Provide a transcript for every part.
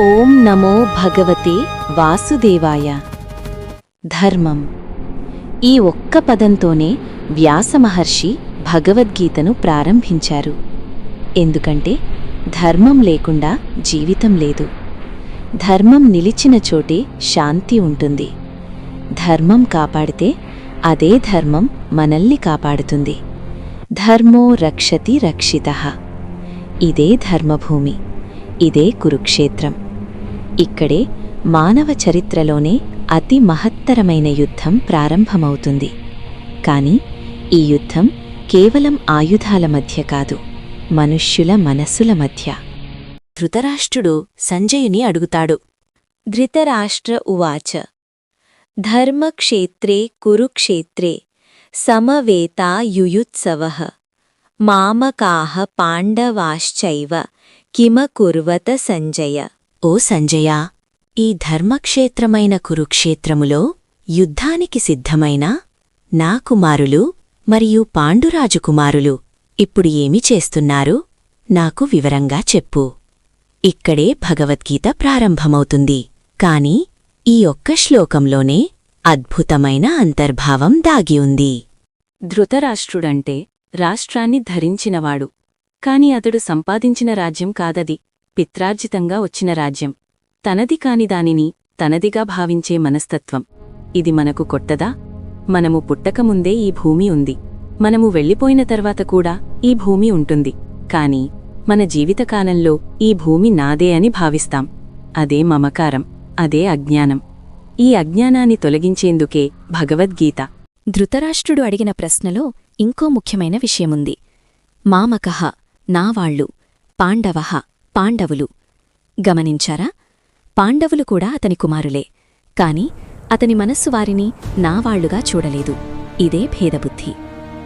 ఓం నమో భగవతే వాసుదేవాయ. ధర్మం. ఈ ఒక్క పదంతోనే వ్యాసమహర్షి భగవద్గీతను ప్రారంభించారు. ఎందుకంటే ధర్మం లేకుండా జీవితం లేదు. ధర్మం నిలిచిన చోటే శాంతి ఉంటుంది. ధర్మం కాపాడితే అదే ధర్మం మనల్ని కాపాడుతుంది. ధర్మో రక్షతి రక్షిత. ఇదే ధర్మభూమి. ఇదే కురుక్షేత్రం. ఇక్కడే మానవ చరిత్రలోనే అతి మహత్తరమైన యుద్ధం ప్రారంభమవుతుంది. కానీ ఈ యుద్ధం కేవలం ఆయుధాల మధ్య కాదు మనుష్యుల మనస్సుల మధ్య. ధృతరాష్ట్రుడు సంజయుని అడుగుతాడు. ధృతరాష్ట్ర ఉవాచ ధర్మక్షేత్రే కురుక్షేత్రే సమవేతాయుయుత్సవ మామకాహ పాండవాశ్చైవ కిమకుర్వత సంజయ ఓ సంజయ ఈ ధర్మక్షేత్రమైన కురుక్షేత్రములో యుద్ధానికి సిద్ధమైన నా కుమారులు మరియు పాండురాజు కుమారులు ఇప్పుడు ఏమి చేస్తున్నారు? నాకు వివరంగా చెప్పు. ఇక్కడే భగవద్గీత ప్రారంభమవుతుంది. కాని ఈ ఒక్క శ్లోకంలోనే అద్భుతమైన అంతర్భావం దాగి ఉంది. ధృతరాష్ట్రుడంటే రాష్ట్రాన్ని ధరించినవాడు. కాని అతడు సంపాదించిన రాజ్యం కాదది. పిత్రార్జితంగా వచ్చిన రాజ్యం. తనది కాని దానిని తనదిగా భావించే మనస్తత్వం. ఇది మనకు కొట్టదా? మనము పుట్టకముందే ఈ భూమి ఉంది. మనము వెళ్ళిపోయిన తర్వాత కూడా ఈ భూమి ఉంటుంది. కాని మన జీవితకాలంలో ఈ భూమి నాదే అని భావిస్తాం. అదే మమకారం. అదే అజ్ఞానం. ఈ అజ్ఞానాన్ని తొలగించేందుకే భగవద్గీత. ధృతరాష్ట్రుడు అడిగిన ప్రశ్నలో ఇంకో ముఖ్యమైన విషయముంది. మామకహ నావాళ్ళు పాండవహ పాండవులు. గమనించారా? పాండవులు కూడా అతని కుమారులే. కాని అతని మనస్సు వారిని నావాళ్ళుగా చూడలేదు. ఇదే భేదబుద్ధి.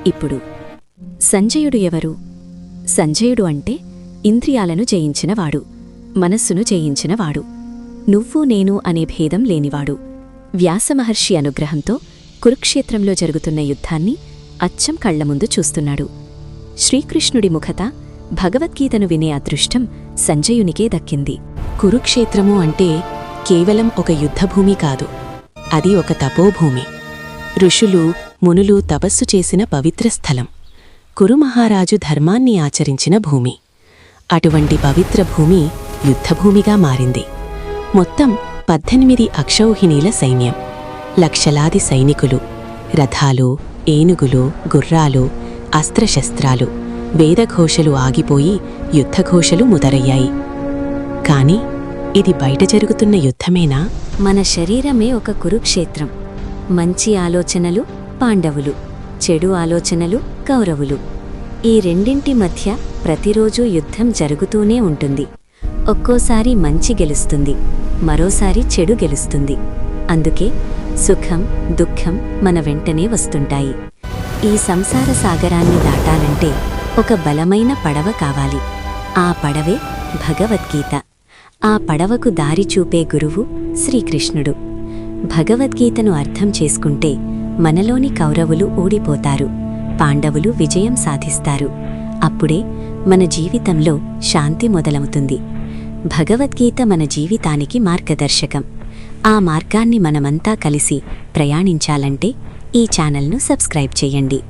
ఇప్పుడు సంజయుడు ఎవరు? సంజయుడు అంటే ఇంద్రియాలను జయించినవాడు. మనస్సును జయించినవాడు. నువ్వు నేను అనే భేదం లేనివాడు. వ్యాసమహర్షి అనుగ్రహంతో కురుక్షేత్రంలో జరుగుతున్న యుద్ధాన్ని అచ్చం కళ్ళ ముందు చూస్తున్నాడు. శ్రీకృష్ణుడి ముఖత భగవద్గీతను వినే అదృష్టం సంజయునికే దక్కింది. కురుక్షేత్రము అంటే కేవలం ఒక యుద్ధభూమి కాదు. అది ఒక తపోభూమి. ఋషులు మునులు తపస్సు చేసిన పవిత్ర స్థలం. కురుమహారాజు ధర్మాన్ని ఆచరించిన భూమి. అటువంటి పవిత్ర భూమి యుద్ధభూమిగా మారింది. మొత్తం పద్దెనిమిది అక్షౌహిణీల సైన్యం. లక్షలాది సైనికులు. రథాలు ఏనుగులు గుర్రాలు అస్త్రశస్త్రాలు. వేదఘోషలు ఆగిపోయి యుద్ధఘోషలు ముదరయ్యాయి. కాని ఇది బయట జరుగుతున్న యుద్ధమేనా? మన శరీరమే ఒక కురుక్షేత్రం. మంచి ఆలోచనలు పాండవులు. చెడు ఆలోచనలు కౌరవులు. ఈ రెండింటి మధ్య ప్రతిరోజూ యుద్ధం జరుగుతూనే ఉంటుంది. ఒక్కోసారి మంచి గెలుస్తుంది మరోసారి చెడు గెలుస్తుంది. అందుకే సుఖం దుఃఖం మన వెంటనే వస్తుంటాయి. ఈ సంసార సాగరాన్ని దాటాలంటే ఒక బలమైన పడవ కావాలి. ఆ పడవే భగవద్గీత. ఆ పడవకు దారి చూపే గురువు శ్రీకృష్ణుడు. భగవద్గీతను అర్థం చేసుకుంటే మనలోని కౌరవులు ఊడిపోతారు. పాండవులు విజయం సాధిస్తారు. అప్పుడే మన జీవితంలో శాంతి మొదలవుతుంది. భగవద్గీత మన జీవితానికి మార్గదర్శకం. ఆ మార్గాన్ని మనమంతా కలిసి ప్రయాణించాలంటే ఈ ఛానల్ను సబ్స్క్రైబ్ చేయండి.